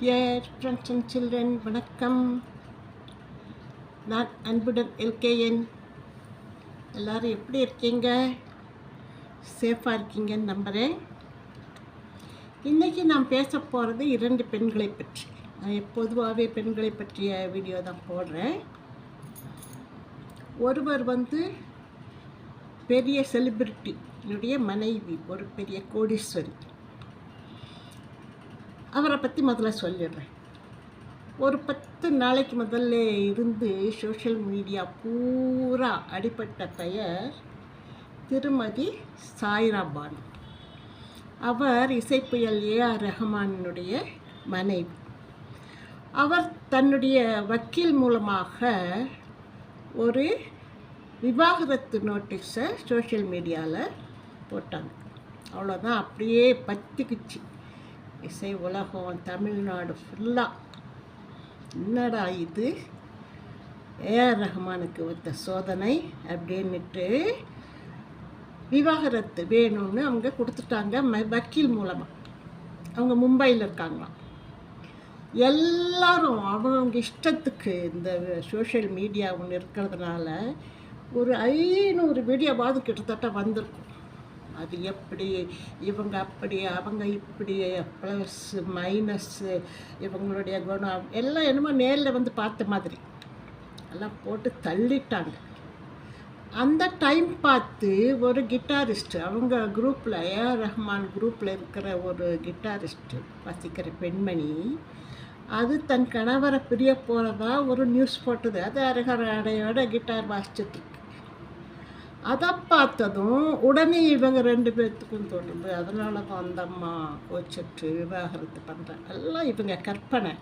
Dear friends and children வணக்கம். நான் அன்புடன் எல்கேஎன். எல்லோரும் எப்படி இருக்கீங்க? சேஃபாக இருக்கீங்கன்னு நம்புகிறேன் இன்றைக்கி நான் பேச போகிறது இரண்டு பெண்களை பற்றி. நான் பொதுவாகவே பெண்களை பற்றிய வீடியோ தான் போடுறேன். ஒருவர் வந்து பெரிய செலிபிரிட்டியினுடைய மனைவி ஒரு பெரிய கோடீஸ்வரி. அவரை பற்றி முதல்ல சொல்லிடுறேன். ஒரு பத்து நாளைக்கு முதல்ல இருந்து சோஷியல் மீடியா பூரா அடிப்பட்ட பெயர் திருமதி சாய்ரா பானு. அவர் இசைப்புயல் ஏஆர் ரஹ்மானுடைய மனைவி. அவர் தன்னுடைய வக்கீல் மூலமாக ஒரு விவாகரத்து நோட்டீஸை சோஷியல் மீடியாவில் போட்டாங்க. அவ்வளோதான் அப்படியே பத்திக்குச்சு. இசை உலகம் தமிழ்நாடு ஃபுல்லாக என்னடா இது? ஏஆர் ரஹ்மானுக்கு ஒத்த சோதனை அப்படின்ட்டு விவாகரத்து வேணும்னு அவங்க கொடுத்துட்டாங்க ம- வக்கீல் மூலமாக அவங்க மும்பையில் இருக்காங்களாம். எல்லாரும் அவங்க இஷ்டத்துக்கு இந்த சோஷியல் மீடியா ஒன்று இருக்கிறதுனால ஒரு ஐநூறு வீடியோவாவது கிட்டத்தட்ட வந்திருக்கும். அது எப்படி? இவங்க அப்படி அவங்க இப்படி ப்ளஸ்ஸு மைனஸ்ஸு இவங்களுடைய குணம் எல்லாம் என்னமோ நேரில் வந்து பார்த்த மாதிரி. எல்லாம் போட்டு தள்ளிட்டாங்க. அந்த டைம் பார்த்து ஒரு கிட்டாரிஸ்ட் அவங்க குரூப்பில் ஏஆர் ரஹ்மான் குரூப்பில் இருக்கிற ஒரு கிட்டாரிஸ்ட்டு வாசிக்கிற பெண்மணி அது தன் கணவரை பிரிய போகிறதா ஒரு நியூஸ் போட்டது. அது அரகர் அடையோட கிட்டார் வாசிச்சுட்டு அதை பார்த்ததும் உடனே இவங்க ரெண்டு பேர்த்துக்கும் தோணுது அதனால தான் அந்த அம்மா கோச்சிட்டு விவாகரத்து பண்ணுறாங்க எல்லாம் இவங்க கற்பனை.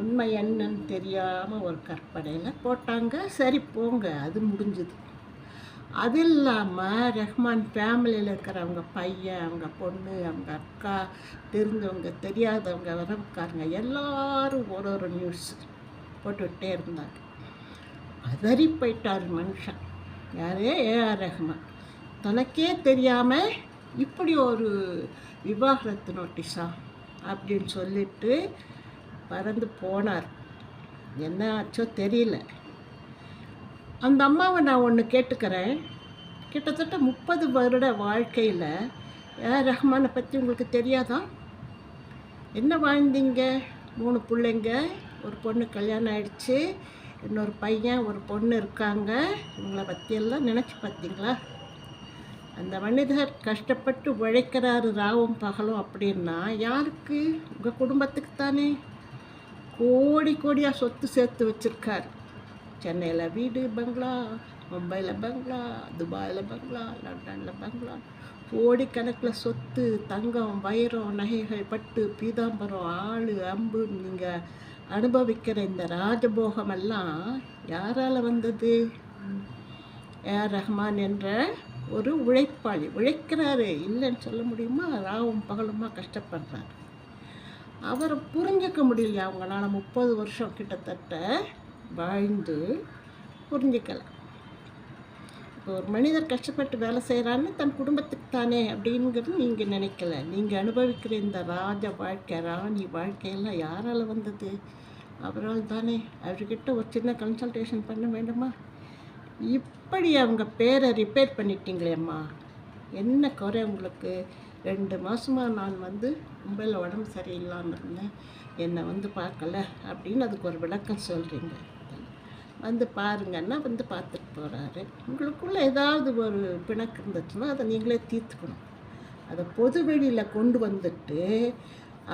உண்மை என்னன்னு தெரியாமல் ஒரு கற்பனையில் போட்டாங்க. சரி போங்க. அது முடிஞ்சுது. அது இல்லாமல் ரஹ்மான் ஃபேமிலியில் இருக்கிறவங்க பையன் அவங்க பொண்ணு அவங்க அக்கா தெரிஞ்சவங்க தெரியாதவங்க வரவுக்காரங்க எல்லாரும் ஒரு ஒரு நியூஸ் போட்டுக்கிட்டே இருந்தாங்க. அதறி போயிட்டார் மனுஷன். யாரே? A R Rahman. தனக்கே தெரியாமல் இப்படி ஒரு விவாகரத்து நோட்டீஸா? அப்படின்னு சொல்லிட்டு பறந்து போனார். என்ன ஆச்சோ தெரியல. அந்த அம்மாவை நான் ஒன்று கேட்டுக்கிறேன். கிட்டத்தட்ட முப்பது வருட வாழ்க்கையில் ஏஆர் ரஹ்மானை பற்றி உங்களுக்கு தெரியாதா? என்ன வாழ்ந்தீங்க? மூணு பிள்ளைங்க ஒரு பொண்ணு கல்யாணம் ஆயிடுச்சு. இன்னொரு பையன் ஒரு பொண்ணு இருக்காங்க. இவங்களை பற்றியெல்லாம் நினச்சி பார்த்தீங்களா? அந்த மனிதர் கஷ்டப்பட்டு உழைக்கிறாரு ராவும் பகலும் அப்படின்னா யாருக்கு? உங்கள் குடும்பத்துக்கு தானே. கோடி கோடியாக சொத்து சேர்த்து வச்சுருக்காரு. சென்னையில் வீடு பங்களா மும்பையில் பங்களா துபாயில் பங்களா லண்டனில் பங்களா. கோடிக்கணக்கில் சொத்து தங்கம் வைரம் நகைகள் பட்டு பீதாம்பரம் ஆள் அம்பு நீங்கள் அனுபவிக்கிற இந்த ராஜபோகமெல்லாம் யாரால் வந்தது? ஏஆர் ரஹ்மான் என்ற ஒரு உழைப்பாளி. உழைக்கிறாரு. இல்லைன்னு சொல்ல முடியுமா? ராவும் பகலுமா கஷ்டப்படுறாரு. அவரை புரிஞ்சிக்க முடியல அவங்களால முப்பது வருஷம் கிட்டத்தட்ட வாழ்ந்து புரிஞ்சிக்கலாம். இப்போ ஒரு மனிதர் கஷ்டப்பட்டு வேலை செய்கிறான்னு தன் குடும்பத்துக்கு தானே அப்படிங்கிறது நீங்கள் நினைக்கல. நீங்கள் அனுபவிக்கிற இந்த ராஜ வாழ்க்கை ராணி வாழ்க்கையெல்லாம் யாரால் வந்தது? அவரால் தானே. அவர்கிட்ட ஒரு சின்ன கன்சல்டேஷன் பண்ண வேண்டுமா? இப்படி அவங்க பேரை ரிப்பேர் பண்ணிட்டீங்களேம்மா என்ன குறை உங்களுக்கு? ரெண்டு மாதமாக நான் வந்து மும்பையில் உடம்பு சரியில்லாமல் இருந்தேன். என்னை வந்து பார்க்கல அப்படின்னு அதுக்கு ஒரு விளக்கம் சொல்கிறீங்க வந்து பாருங்கன்னா வந்து பார்த்துட்டு போகிறாரு உங்களுக்குள்ளே ஏதாவது ஒரு பிணக்கு இருந்துச்சுன்னா அதை நீங்களே தீர்த்துக்கணும். அதை பொது வெளியில் கொண்டு வந்துட்டு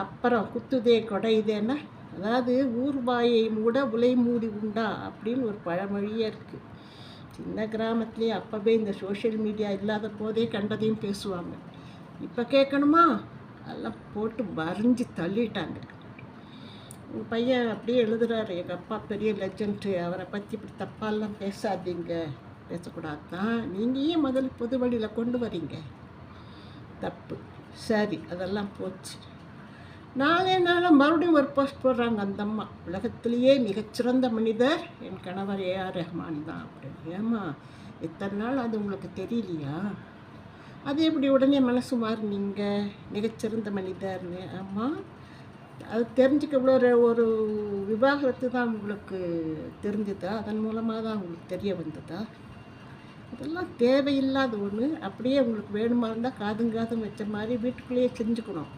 அப்புறம் குத்துதே கொடையுதேன்னா அதாவது ஊர்வாயை மூட உலை மூடி உண்டா அப்படின்னு ஒரு பழமொழியே இருக்குது சின்ன கிராமத்துலேயே அப்போவே இந்த சோஷியல் மீடியா இல்லாத போதே கண்டதையும் பேசுவாங்க. இப்போ கேட்கணுமா? அதெல்லாம் போட்டு வரைஞ்சி தள்ளிட்டாங்க. பையன் அப்படியே எழுதுறாரு எங்கள் அப்பா பெரிய லெஜண்ட்டு அவரை பற்றி இப்படி தப்பாலாம் பேசாதீங்க. பேசக்கூடாது தான் நீங்கள் ஏன் முதல்ல பொது வழியில் கொண்டு வரீங்க? தப்பு. சரி அதெல்லாம் போச்சு. நாளே நாளாக மறுபடியும் ஒரு போஸ்ட் போடுறாங்க அந்த அம்மா. உலகத்திலேயே மிகச்சிறந்த மனிதர் என் கணவர் ஏஆர் ரஹ்மான் தான். அப்படின்னு. ஏம்மா இத்தனை நாள் அது உங்களுக்கு தெரியலையா? அது எப்படி உடனே மனசு மாறினீங்க? மிகச்சிறந்த மனிதர்னு. ஆமாம் அது தெரிஞ்சுக்க இவ்வளோ ஒரு ஒரு விவாகரத்து தான் உங்களுக்கு தெரிஞ்சுதா? அதன் மூலமாக தான் உங்களுக்கு தெரிய வந்ததா? இதெல்லாம் தேவையில்லாத ஒன்று அப்படியே உங்களுக்கு வேணுமா இருந்தால் காதும் காதும் வச்ச மாதிரி வீட்டுக்குள்ளேயே செஞ்சுக்கணும்.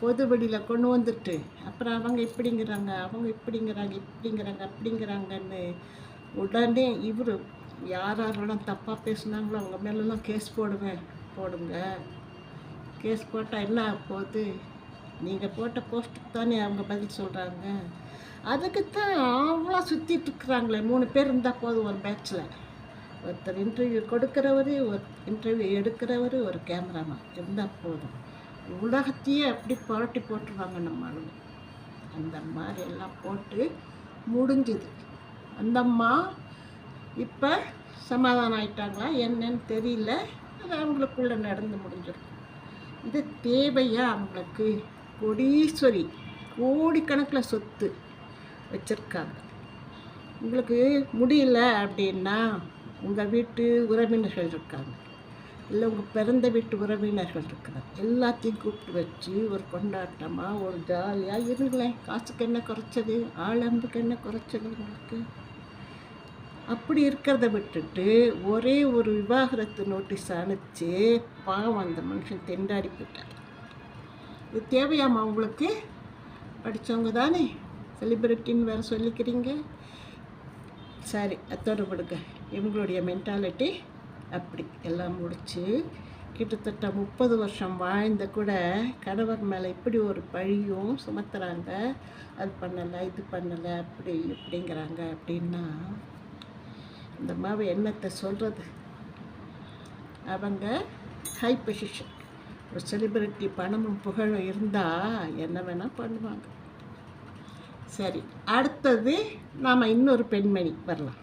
பொது வெளியில் கொண்டு வந்துட்டு அப்புறம் அவங்க இப்படிங்கிறாங்க அவங்க இப்படிங்கிறாங்க இப்படிங்கிறாங்க அப்படிங்கிறாங்கன்னு உடனே இவர் யார் யாரெல்லாம் தப்பாக பேசுனாங்களோ அவங்க மேலெல்லாம் கேஸ் போடுவேன் போடுங்க. கேஸ் போட்டால் என்ன ஆக போகுது நீங்கள் போட்ட போஸ்ட்டுக்கு தானே அவங்க பதில் சொல்கிறாங்க அதுக்கு தான் அவ்வளோ சுற்றிட்டு இருக்கிறாங்களே. மூணு பேர் இருந்தால் போதும் ஒரு பேட்சில் ஒருத்தர் இன்டர்வியூ கொடுக்குறவர் ஒரு இன்டர்வியூ எடுக்கிறவர் ஒரு கேமராமேன் இருந்தால் போதும். உலகத்தையே அப்படி புரட்டி போட்டுருவாங்க நம்ம ஆளுங்க. அந்த மாதிரி எல்லாம் போட்டு முடிஞ்சுது. அந்த அம்மா இப்போ சமாதானம் ஆயிட்டாங்களா? என்னன்னு தெரியல. அது அவங்களுக்குள்ளே நடந்து முடிஞ்சிருக்கும். இது தேவையா அவங்களுக்கு? கொடீஸ்வரி கோடிக்கணக்கில் சொத்து வச்சுருக்காங்க. உங்களுக்கு முடியல அப்படின்னா உங்கள் வீட்டு உறவினர்கள் இருக்காங்க. இல்லை உங்கள் பிறந்த வீட்டு உறவினர்கள் இருக்கிறாங்க எல்லாத்தையும் கூப்பிட்டு வச்சு ஒரு கொண்டாட்டமாக ஒரு ஜாலியாக இருங்களேன். காசுக்கு என்ன குறைச்சது? ஆளம்புக்கு என்ன குறைச்சது உங்களுக்கு? அப்படி இருக்கிறத விட்டுட்டு ஒரே ஒரு விவாகரத்து நோட்டீஸ் அனுப்பிச்சு பாவம் அந்த மனுஷன் தெண்டாடி போயிட்டார். இது தேவையாமா உங்களுக்கு? படித்தவங்க தானே. செலிப்ரிட்டின்னு வேறு சொல்லிக்கிறீங்க. சரி அத்தோடு கொடுங்க இவங்களுடைய மென்டாலிட்டி அப்படி. எல்லாம் முடித்து கிட்டத்தட்ட முப்பது வருஷம் வாழ்ந்த கூட கணவர் மேலே இப்படி ஒரு பழியும் சுமத்துறாங்க. அது பண்ணலை இது பண்ணலை அப்படி இப்படிங்கிறாங்க அப்படின்னா இந்த மாவு என்னத்தை சொல்கிறது அவங்க ஹை பொசிஷன் ஒரு செலிபிரிட்டி பணமும் புகழும் இருந்தால் என்ன வேணால் பண்ணுவாங்க. சரி அடுத்தது நாம் இன்னொரு பெண்மணி வரலாம்.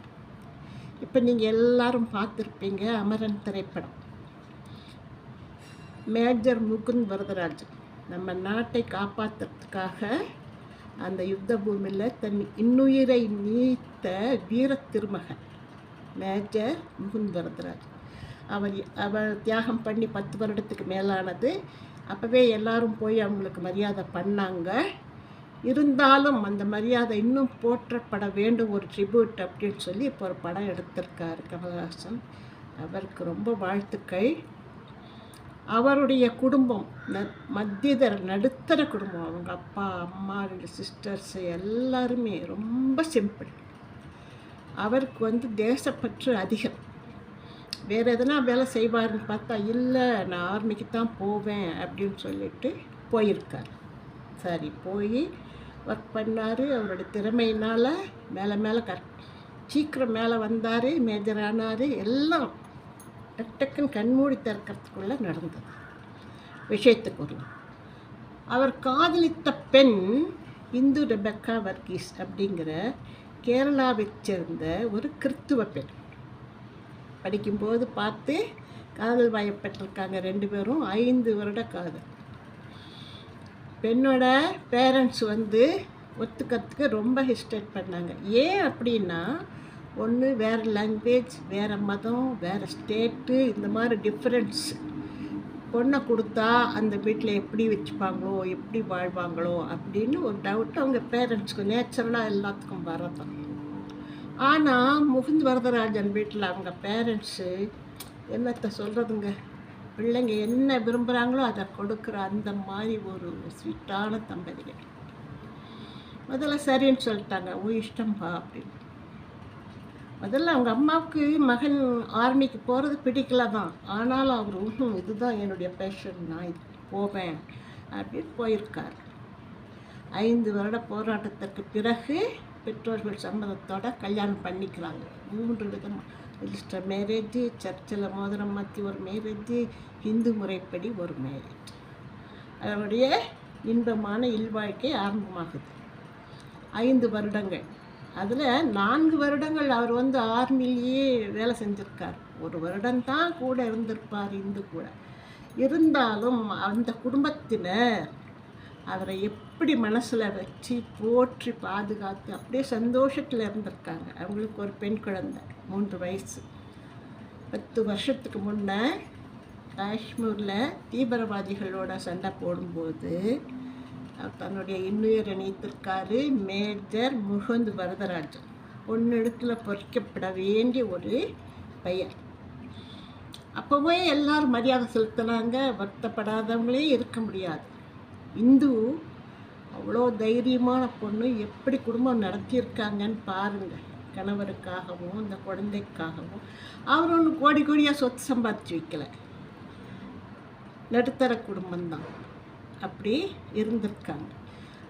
இப்போ நீங்கள் எல்லாரும் பார்த்துருப்பீங்க அமரன் திரைப்படம். மேஜர் முகுந்த் வரதராஜன். நம்ம நாட்டை காப்பாற்றுறதுக்காக அந்த யுத்த பூமியில் தன் இன்னுயிரை நீத்த வீர திருமகன் மேஜர் முகுந்த் வரதராஜ் அவர் அவர் தியாகம் பண்ணி பத்து வருடத்துக்கு மேலானது. அப்போவே எல்லாரும் போய் அவங்களுக்கு மரியாதை பண்ணாங்க. இருந்தாலும் அந்த மரியாதை இன்னும் போற்றப்பட வேண்டும் ஒரு ட்ரிபியூட் அப்படின்னு சொல்லி இப்போ ஒரு படம் எடுத்திருக்காரு கமல்ஹாசன். அவருக்கு ரொம்ப வாழ்த்துக்கள். அவருடைய குடும்பம் ந மத்தியதர நடுத்தர குடும்பம். அவங்க அப்பா அம்மா ரெண்டு சிஸ்டர்ஸ் எல்லாருமே ரொம்ப சிம்பிள் அவருக்கு வந்து தேசப்பற்று அதிகம். வேறு எதனா வேலை செய்வாருன்னு பார்த்தா இல்லை நான் ஆர்மிக்கு தான் போவேன் அப்படின்னு சொல்லிட்டு போயிருக்கார். சரி போய் ஒர்க் பண்ணார். அவரோட திறமையினால் மேலே மேலே கர் சீக்கிரம் மேலே வந்தார் மேஜர் ஆனார். எல்லாம் டக்குன்னு கண்மூடி திறக்கிறதுக்குள்ளே நடந்தது. விஷயத்துக்கு வரலாம் அவர் காதலித்த பெண் இந்து ரெபக்கா வர்கீஸ் அப்படிங்கிற கேரளாவைச் சேர்ந்த ஒரு கிறித்துவ பெண். படிக்கும்போது பார்த்து காதல் வயப்பட்டிருக்காங்க ரெண்டு பேரும். ஐந்து வருட காதல். பெண்ணோட பேரண்ட்ஸ் வந்து ஒத்துக்கிறதுக்கு ரொம்ப ஹெஸ்டேட் பண்ணாங்க. ஏன் அப்படின்னா ஒன்று வேறு லாங்குவேஜ் வேறு மதம் வேறு ஸ்டேட்டு இந்த மாதிரி டிஃப்ரென்ஸ் பொண்ணை கொடுத்தா அந்த வீட்டில் எப்படி வச்சுப்பாங்களோ எப்படி வாழ்வாங்களோ அப்படின்னு ஒரு டவுட் அவங்க பேரண்ட்ஸ்க்கு நேச்சுரலாக எல்லாத்துக்கும் வரதான் ஆனால் முகுந்த் வரதராஜன் வீட்டில் அவங்க பேரண்ட்ஸு என்னத்தை சொல்கிறதுங்க பிள்ளைங்க என்ன விரும்புகிறாங்களோ அதை கொடுக்குற அந்த மாதிரி ஒரு ஸ்வீட்டான தம்பதிகள் முதல்ல சரின்னு சொல்லிட்டாங்க. உன் இஷ்டம்பா அப்படின்னு. முதல்ல அவங்க அம்மாவுக்கு மகன் ஆர்மிக்கு போகிறது பிடிக்கல தான். ஆனாலும் அவர் இன்னும் இதுதான் என்னுடைய பேஷன் நான் இது போவேன் அப்படின்னு போயிருக்கார். ஐந்து வருட போராட்டத்திற்கு பிறகு பெற்றோர்கள் சம்மதத்தோட கல்யாணம் பண்ணிக்கிறாங்க. மூன்று விதமாக ரிஜிஸ்டர் மேரேஜ் சர்ச்சில் மோதிரம் மாற்றி ஒரு மேரேஜ் இந்து முறைப்படி ஒரு மேரேஜ் அதனுடைய இன்பமான இல்வாழ்க்கை ஆரம்பமாகுது. ஐந்து வருடங்கள். அதில் நான்கு வருடங்கள் அவர் வந்து ஆர்மிலேயே வேலை செஞ்சுருக்கார். ஒரு வருடம்தான் கூட இருந்திருப்பார் இந்து கூட. இருந்தாலும் அந்த குடும்பத்தினர் அவரை எப்படி மனசில் வச்சு போற்றி பாதுகாத்து அப்படியே சந்தோஷத்தில் இருந்திருக்காங்க. அவங்களுக்கு ஒரு பெண் குழந்தை மூன்று வயசு. பத்து வருஷத்துக்கு முன்னே காஷ்மீரில் தீவிரவாதிகளோட சண்டை போடும்போது தன்னுடைய இன்னுயிரை நீத்திருக்காரு மேஜர் முகுந்த் வரதராஜன். ஒன்னெழுத்தில் பொறிக்கப்பட வேண்டிய ஒரு பையன். அப்போவே எல்லாரும் மரியாதை செலுத்தினாங்க. வருத்தப்படாதவங்களே இருக்க முடியாது. இந்து அவ்வளோ தைரியமான பொண்ணு எப்படி குடும்பம் நடத்தியிருக்காங்கன்னு பாருங்கள் கணவருக்காகவும் இந்த குழந்தைக்காகவும். அவர் ஒன்று கோடி கோடியாக சொத்து சம்பாதிச்சு வைக்கல. நடுத்தர குடும்பம்தான். அப்படி இருந்திருக்காங்க.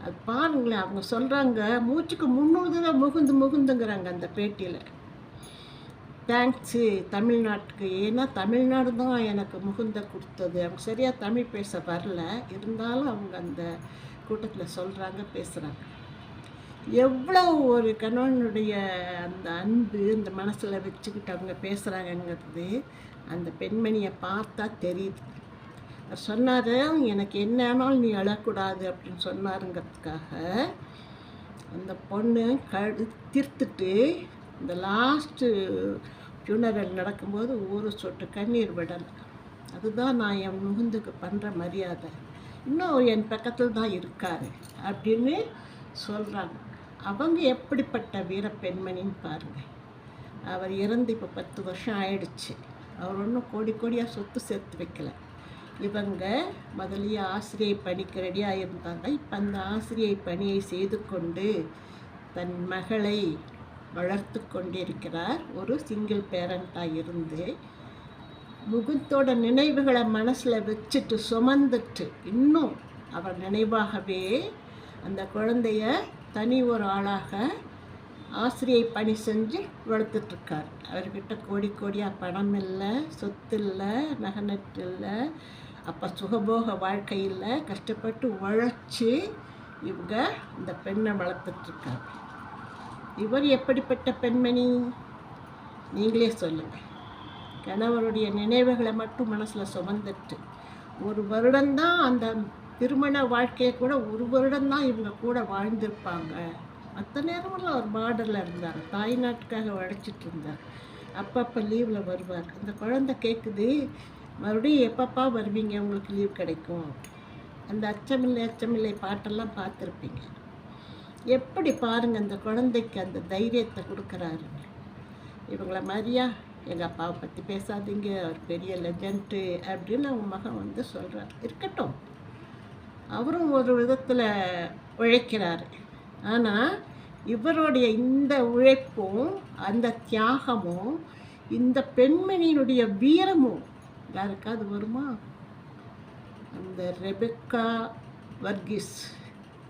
அது பாருங்களேன் அவங்க சொல்கிறாங்க மூச்சுக்கு முன்னூறு தடவை முகுந்து முகுந்துங்கிறாங்க அந்த பேட்டியில். தேங்க்ஸு தமிழ்நாட்டுக்கு. ஏன்னா தமிழ்நாடு தான் எனக்கு முகுந்த கொடுத்தது. அவங்க சரியாக தமிழ் பேச வரல. இருந்தாலும் அவங்க அந்த கூட்டத்தில் சொல்கிறாங்க பேசுகிறாங்க எவ்வளோ ஒரு கணவனுடைய அந்த அன்பு இந்த மனசில் வச்சுக்கிட்டு அவங்க பேசுகிறாங்கங்கிறது அந்த பெண்மணியை பார்த்தா தெரியுது. அவர் சொன்னார் எனக்கு என்னனாலும் நீ அழக்கூடாது அப்படின்னு சொன்னாருங்கிறதுக்காக அந்த பொண்ணு கழு திருத்துட்டு இந்த லாஸ்ட்டு ஃபியூனரல் நடக்கும்போது ஒரு சொட்டு கண்ணீர் விடலை. அதுதான் நான் என் முகுந்துக்கு பண்ணுற மரியாதை. இன்னும் என் பக்கத்தில் தான் இருக்காரு அப்படின்னு சொல்கிறாங்க அவங்க எப்படிப்பட்ட வீர பெண்மணின்னு பாருங்கள் அவர் இறந்து இப்போ பத்து வருஷம் ஆயிடுச்சு. அவர் ஒன்றும் கோடி கோடியாக சொத்து சேர்த்து வைக்கல. இவங்க முதலிய ஆசிரியை பணிக்கு ரெடியாக இருந்தாங்க இப்போ அந்த ஆசிரியை பணியை செய்து கொண்டு தன் மகளை வளர்த்து கொண்டிருக்கிறார். ஒரு சிங்கிள் பேரண்ட்டாக இருந்து முகுந்தோட நினைவுகளை மனசில் வச்சுட்டு சுமந்துட்டு இன்னும் அவர் நினைவாகவே அந்த குழந்தைய தனி ஒரு ஆளாக ஆசிரியை பணி செஞ்சு வளர்த்துட்ருக்கார். அவர்கிட்ட கோடி கோடியாக பணம் இல்லை சொத்து இல்லை நகநட்டு இல்லை அப்போ சுகபோக வாழ்க்கையில் கஷ்டப்பட்டு உழைச்சி இவங்க இந்த பெண்ணை வளர்த்துட்ருக்காங்க இவர் எப்படிப்பட்ட பெண்மணி? நீங்களே சொல்லுங்கள் கணவருடைய நினைவுகளை மட்டும் மனசில் சுமந்துட்டு ஒரு வருடம்தான் அந்த திருமண வாழ்க்கையை கூட ஒரு வருடம்தான் இவங்க கூட வாழ்ந்திருப்பாங்க. மற்ற நேரமெல்லாம் அவர் பார்டரில் இருந்தார். தாய் நாட்டுக்காக உழைச்சிட்டு இருந்தார். அப்பப்போ லீவில் வருவார். அந்த குழந்தை கேட்குது மறுபடியும் எப்பப்பா வருவீங்க? உங்களுக்கு லீவ் கிடைக்கும். அந்த அச்சமில்லை அச்சமில்லை பாட்டெல்லாம் பார்த்துருப்பீங்க. எப்படி பாருங்க அந்த குழந்தைக்கு அந்த தைரியத்தை கொடுக்குறாரு? இவங்கள மாதிரியா? எங்கள் அப்பாவை பற்றி பேசாதீங்க அவர் பெரிய லெஜண்ட்டு அப்படின்னு அவங்க மகன் வந்து சொல்கிறார் இருக்கட்டும். அவரும் ஒரு விதத்தில் உழைக்கிறாரு. ஆனால் இவருடைய இந்த உழைப்பும் அந்த தியாகமும் இந்த பெண்மணியினுடைய வீரமும் யாருக்காவது வருமா? அந்த ரெபெக்கா வர்கிஸ்.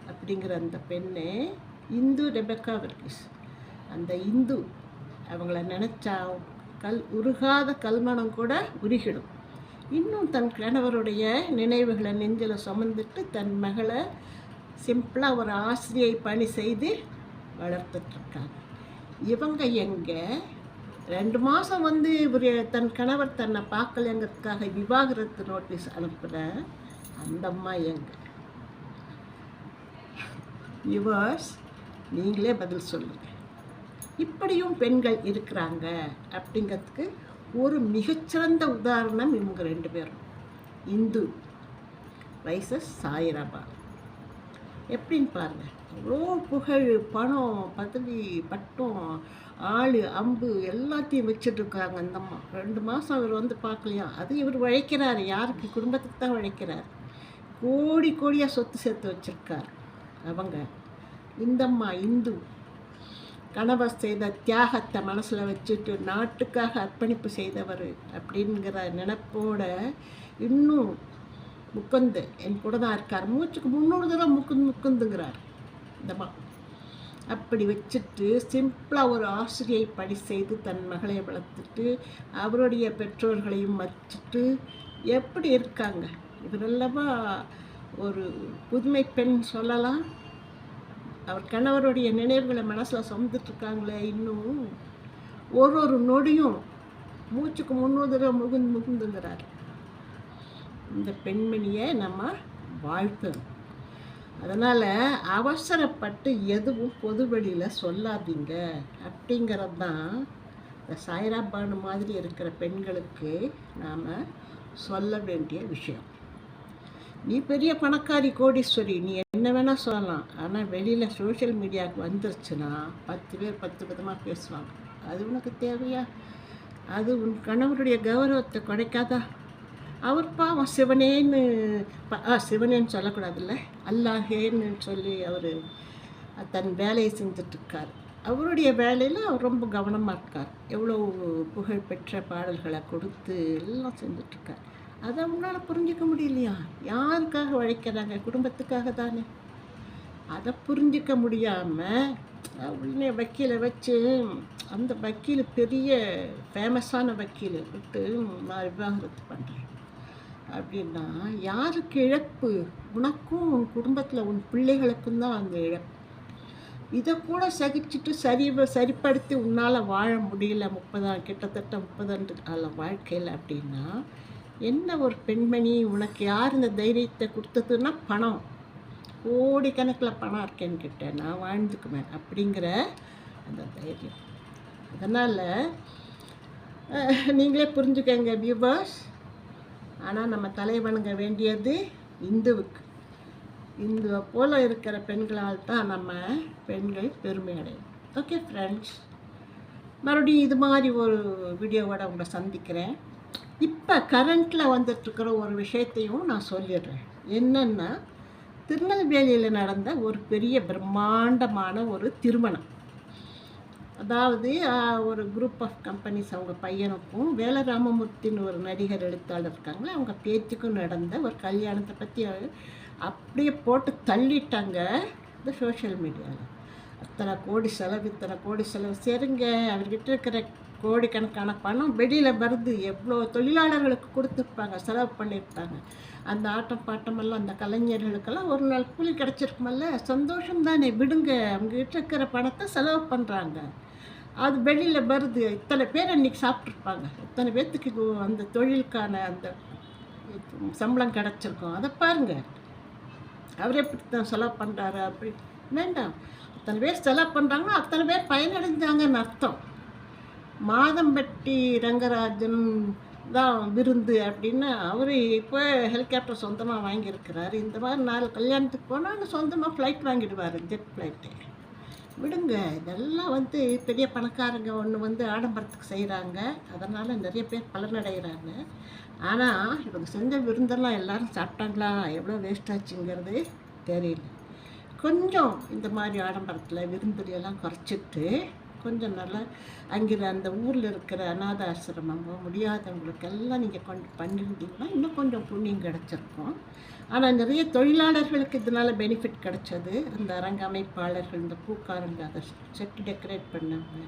அப்படிங்கிற அந்த பெண்ணு இந்து ரெபெக்கா வர்கிஸ். அந்த இந்து அவங்கள நினச்சா கல் உருகாத கல்மணம் கூட உருகிடும். இன்னும் தன் கணவருடைய நினைவுகளை நெஞ்சில் சுமந்துட்டு தன் மகளை சிம்பிளாக ஒரு ஆசிரியை பணி செய்து வளர்த்துட்ருக்காங்க. இவங்க எங்கே? ரெண்டு மாதம் வந்து இவர் தன் கணவர் தன்னை பார்க்கலங்கிறதுக்காக விவாகரத்து நோட்டீஸ் அனுப்புகிற அந்த அம்மா எங்கே? யுவர்ஸ் நீங்களே பதில் சொல்லுங்கள் இப்படியும் பெண்கள் இருக்கிறாங்க அப்படிங்கிறதுக்கு ஒரு மிகச்சிறந்த உதாரணம் இவங்க ரெண்டு பேரும். இந்து வைசஸ் சாயிராபா. எப்படின்னு பாருங்கள் அவ்வளோ புகழ் பணம் பதவி பட்டம் ஆள் அம்பு எல்லாத்தையும் வச்சுட்ருக்காங்க அந்த அம்மா. ரெண்டு மாதம் அவர் வந்து பார்க்கலையா? அது இவர் உழைக்கிறாரு. யாருக்கு? குடும்பத்துக்கு தான் உழைக்கிறார். கோடி கோடியாக சொத்து சேர்த்து வச்சுருக்காரு. அவங்க. இந்தம்மா இந்து. கணவர் செய்த தியாகத்தை மனசில் வச்சுட்டு நாட்டுக்காக அர்ப்பணிப்பு செய்தவர் அப்படிங்கிற நினப்போட இன்னும் முக்குந்து என் கூட தான் இருக்கார். மூச்சுக்கு முன்னூறு தடவை முக்கு முக்குந்துங்கிறார் இந்தம்மா அப்படி வச்சுட்டு சிம்பிளாக ஒரு ஆசிரியை பணி செய்து தன் மகளை வளர்த்துட்டு அவருடைய பெற்றோர்களையும் மதிச்சுட்டு எப்படி இருக்காங்க? இவரெல்லவா ஒரு புதுமை பெண் சொல்லலாம். அவர் கணவருடைய நினைவுகளை மனசில் சுமந்துட்டுருக்காங்களே இன்னும். ஒரு ஒரு நொடியும் மூச்சுக்கு முன்னூறு முகுந்து முகுந்துங்கிறார். இந்த பெண்மணியை நம்ம வாழ்த்தணும். அதனால் அவசரப்பட்டு எதுவும் பொது வெளியில் சொல்லாதீங்க. அப்படிங்கிறது தான் இந்த சாய்ராபானு மாதிரி இருக்கிற பெண்களுக்கு நாம் சொல்ல வேண்டிய விஷயம். நீ பெரிய பணக்காரி கோடீஸ்வரி நீ என்ன வேணால் சொல்லலாம். ஆனால் வெளியில் சோஷியல் மீடியாவுக்கு வந்துருச்சுன்னா பத்து பேர் பத்து விதமாக பேசுவாங்க. அது உனக்கு தேவையா? அது உன் கணவருடைய கௌரவத்தை குறைக்காதா? அவர் பாவம் சிவனேன்னு ஆ சிவனேன்னு சொல்லக்கூடாதுல்ல? அல்லாஹேன்னு சொல்லி அவர் தன் வேலையை செஞ்சிட்ருக்கார். அவருடைய வேலையில் அவர் ரொம்ப கவனமாக இருக்கார். எவ்வளோ புகழ்பெற்ற பாடல்களை கொடுத்து எல்லாம் செஞ்சிட்ருக்கார். அதை உன்னால் புரிஞ்சிக்க முடியலையா? யாருக்காக உழைக்கிறாங்க? குடும்பத்துக்காக தானே. அதை புரிஞ்சிக்க முடியாமல் உடனே வக்கீலை வச்சு அந்த வக்கீல் பெரிய ஃபேமஸான வக்கீல் விட்டு நான் விவாகரத்து பண்ணுறேன் அப்படின்னா யாருக்கு இழப்பு? உனக்கும் உன் குடும்பத்தில் உன் பிள்ளைகளுக்கும் தான் அந்த இழப்பு. இதை கூட சகிச்சுட்டு சரி சரிப்படுத்தி உன்னால் வாழ முடியல முப்பதா கிட்டத்தட்ட முப்பதாண்டு கால வாழ்க்கையில் அப்படின்னா என்ன ஒரு பெண்மணி உனக்கு யார் இந்த தைரியத்தை கொடுத்ததுன்னா பணம்? கோடிக்கணக்கில் பணம் இருக்கேன்னு கேட்டேன். நான் வாழ்ந்துக்குவேன் அப்படிங்கிற அந்த தைரியம். அதனால் நீங்களே புரிஞ்சுக்கங்க வியூவர்ஸ் ஆனால் நம்ம தலை வணங்க வேண்டியது இந்துவுக்கு. இந்துவை போல் இருக்கிற பெண்களால் தான் நம்ம பெண்கள் பெருமை அடையும் ஓகே ஃப்ரெண்ட்ஸ் மறுபடியும் இது மாதிரி ஒரு வீடியோவோட உங்களை சந்திக்கிறேன். இப்போ கரண்ட்டில் வந்துட்டுருக்கிற ஒரு விஷயத்தையும் நான் சொல்லிடுறேன். என்னென்னா திருநெல்வேலியில் நடந்த ஒரு பெரிய பிரம்மாண்டமான ஒரு திருமணம். அதாவது ஒரு குரூப் ஆஃப் கம்பெனிஸ் அவங்க பையனுக்கும் வேலராமமூர்த்தின்னு ஒரு நடிகர் எழுத்தாளர் இருக்காங்களே அவங்க பேச்சுக்கும் நடந்த ஒரு கல்யாணத்தை பற்றி அப்படியே போட்டு தள்ளிட்டாங்க இந்த சோஷியல் மீடியாவில் அத்தனை கோடி செலவு இத்தனை கோடி செலவு. சரிங்க அவர்கிட்ட இருக்கிற கோடிக்கணக்கான பணம் வெளியில் வருது. எவ்வளோ தொழிலாளர்களுக்கு கொடுத்துருப்பாங்க செலவு பண்ணியிருப்பாங்க அந்த ஆட்டம் பாட்டமெல்லாம் அந்த கலைஞர்களுக்கெல்லாம் ஒரு நாள் கூலி கிடச்சிருக்குமல்ல? சந்தோஷம் தானே விடுங்க. அவங்ககிட்ட இருக்கிற பணத்தை செலவு பண்ணுறாங்க அது வெளியில் வருது. இத்தனை பேர் அன்றைக்கி சாப்பிட்ருப்பாங்க இத்தனை பேர்த்துக்கு இது அந்த தொழிலுக்கான அந்த சம்பளம் கிடச்சிருக்கும். அதை பாருங்கள் அவர் எப்படி தான் செலவு பண்ணுறாரு அப்படி. வேண்டாம். அத்தனை பேர் செலவு பண்ணுறாங்கன்னா அத்தனை பேர் பயனடைஞ்சாங்கன்னு அர்த்தம். மாதம்பட்டி ரங்கராஜன் தான் விருந்து அப்படின்னு அவர் இப்போ ஹெலிகாப்டர் சொந்தமாக வாங்கியிருக்கிறாரு. இந்த மாதிரி நாலு கல்யாணத்துக்கு போனால் சொந்தமாக ஃப்ளைட் வாங்கிடுவார் ஜெட் ஃப்ளைட்டு விடுங்க இதெல்லாம் வந்து பெரிய பணக்காரங்க ஒன்று வந்து ஆடம்பரத்துக்கு செய்கிறாங்க அதனால் நிறைய பேர் பலனடைகிறாங்க. ஆனால் இவங்க செஞ்ச விருந்தெல்லாம் எல்லோரும் சாப்பிட்டாங்களா? எவ்வளோ வேஸ்ட் ஆச்சுங்கிறது தெரியல. கொஞ்சம் இந்த மாதிரி ஆடம்பரத்தில் விருந்துலையெல்லாம் குறைச்சிட்டு கொஞ்சம் நல்லா அங்கே அந்த ஊரில் இருக்கிற அநாத ஆசிரமம் முடியாதவங்களுக்கெல்லாம் நீங்கள் கொண்டு பண்ணியிருந்தீங்கன்னா இன்னும் கொஞ்சம் புண்ணியம் கிடச்சிருக்கும். ஆனால் நிறைய தொழிலாளர்களுக்கு இதனால் பெனிஃபிட் கிடச்சது. அந்த அரங்க அமைப்பாளர்கள் இந்த பூக்காரங்க அதை செட்டு டெக்கரேட் பண்ணவங்க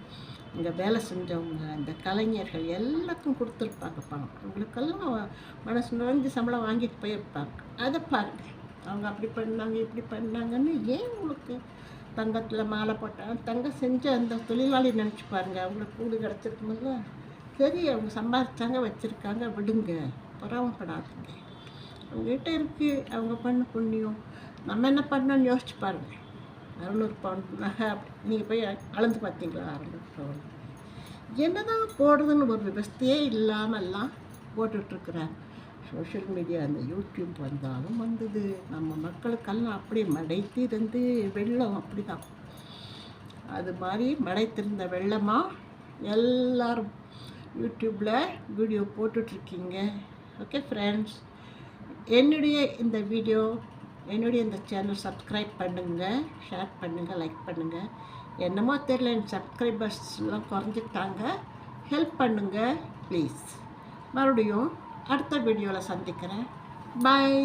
இங்கே வேலை செஞ்சவங்க அந்த கலைஞர்கள் எல்லாத்துக்கும் கொடுத்துருப்பாங்க பணம். அவங்களுக்கெல்லாம் மனசு நுழைஞ்சு சம்பளம் வாங்கிட்டு போயிருப்பாங்க. அதை பாருங்கள் அவங்க அப்படி பண்ணாங்க இப்படி பண்ணாங்கன்னு ஏன் உங்களுக்கு தங்கத்தில் மாலை போட்டேன். தங்கம் செஞ்ச அந்த தொழிலாளி நினச்சி பாருங்க அவங்களுக்கு கூடு கிடச்சிருக்குமில்ல சரி அவங்க சம்பாதிச்சாங்க வச்சுருக்காங்க விடுங்க. பொறாமப்படாதீங்க. அவங்ககிட்ட இருக்குது அவங்க பண்ண புண்ணியம். நம்ம என்ன பண்ணோன்னு யோசிச்சு பாருங்க. அறநூறு பவுண்ட் நகை நீங்கள் போய் அளந்து பார்த்தீங்களா அறநூறு பவுண்ட் என்னதான் போடுறதுன்னு ஒரு விவஸ்தையே இல்லாமல்லாம் போட்டுட்ருக்குறாங்க சோஷியல் மீடியா அந்த யூடியூப் வந்தாலும் வந்தது. நம்ம மக்களுக்கெல்லாம் அப்படியே மடைத்திருந்து வெள்ளம் அப்படி தான் அது மாதிரி மடைத்திருந்த வெள்ளமாக எல்லோரும் யூடியூப்பில் வீடியோ போட்டுட்ருக்கீங்க. ஓகே ஃப்ரெண்ட்ஸ் என்னுடைய இந்த வீடியோ என்னுடைய இந்த சேனல் சப்ஸ்கிரைப் பண்ணுங்கள் ஷேர் பண்ணுங்கள் லைக் பண்ணுங்கள் என்னமோ தெரியல என் சப்ஸ்கிரைபர்ஸ்லாம் குறைஞ்சிட்டாங்க. ஹெல்ப் பண்ணுங்கள் ப்ளீஸ். மறுபடியும் அடுத்த வீடியோவில் சந்திக்கிறேன். பாய்